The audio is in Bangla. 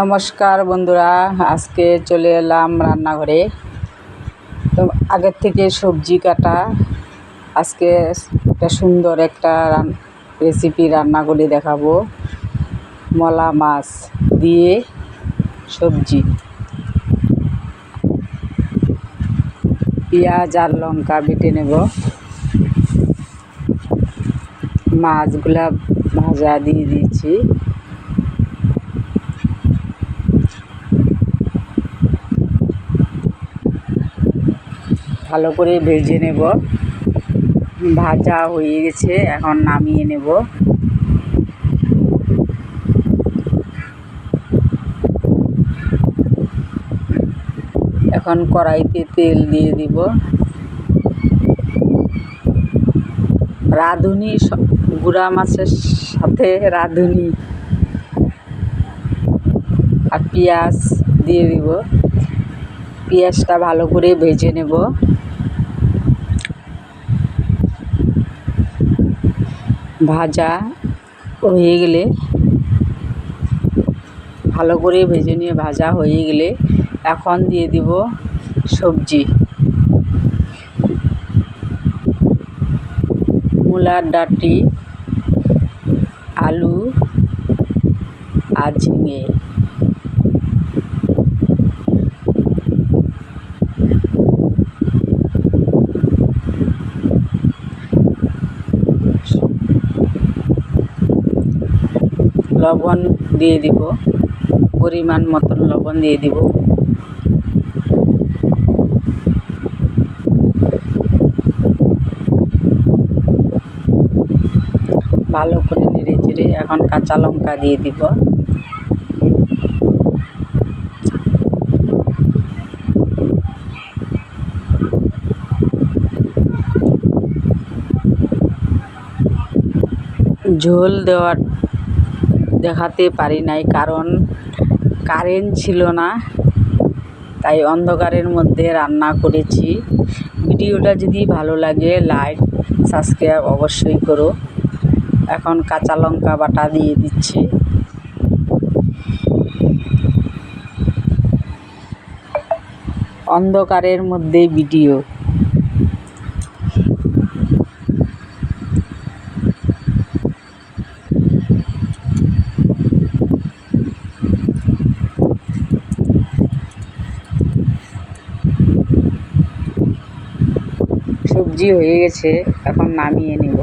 নমস্কার বন্ধুরা, আজকে চলে এলাম রান্নাঘরে। তো আগের থেকে সবজি কাটা, আজকে একটা সুন্দর একটা রেসিপি রান্না করে দেখাবো। মলা মাছ দিয়ে সবজি। পেঁয়াজ আর লঙ্কা বেটে নেব। মাছগুলা ভাজা দিয়ে দিয়েছি। ভালো করে ভেজে নেব। ভাজা হয়ে গেছে, এখন নামিয়ে নেব। এখন কড়াইতে তেল দিয়ে দিব। রাঁধুনি গুঁড়া মাছের সাথে রাঁধুনি। আর পেঁয়াজ দিয়ে দিব। পেঁয়াজটা ভালো করে ভেজে নেব। ভাজা হয়ে গেলে, ভালো করে ভেজে নিয়ে ভাজা হয়ে গেলে এখন দিয়ে দিব সবজি। মূলার ডাঁটি, আলু, আর ঝিঙে। লবণ দিয়ে দিব। পরিমাণ মতন লবণ দিয়ে দিব। ভালো করে নেড়ে চেড়ে এখন কাঁচা লঙ্কা দিয়ে দিব। ঝোল দেওয়ার দেখাতে পারি নাই, কারণ কারেন্ট ছিল না। তাই অন্ধকারের মধ্যে রান্না করেছি। ভিডিওটা যদি ভালো লাগে, লাইক, সাবস্ক্রাইব অবশ্যই করো। এখন কাঁচা লঙ্কা বাটা দিয়ে দিচ্ছি। অন্ধকারের মধ্যে ভিডিও। সবজি হয়ে গেছে এখন নামিয়ে নেব।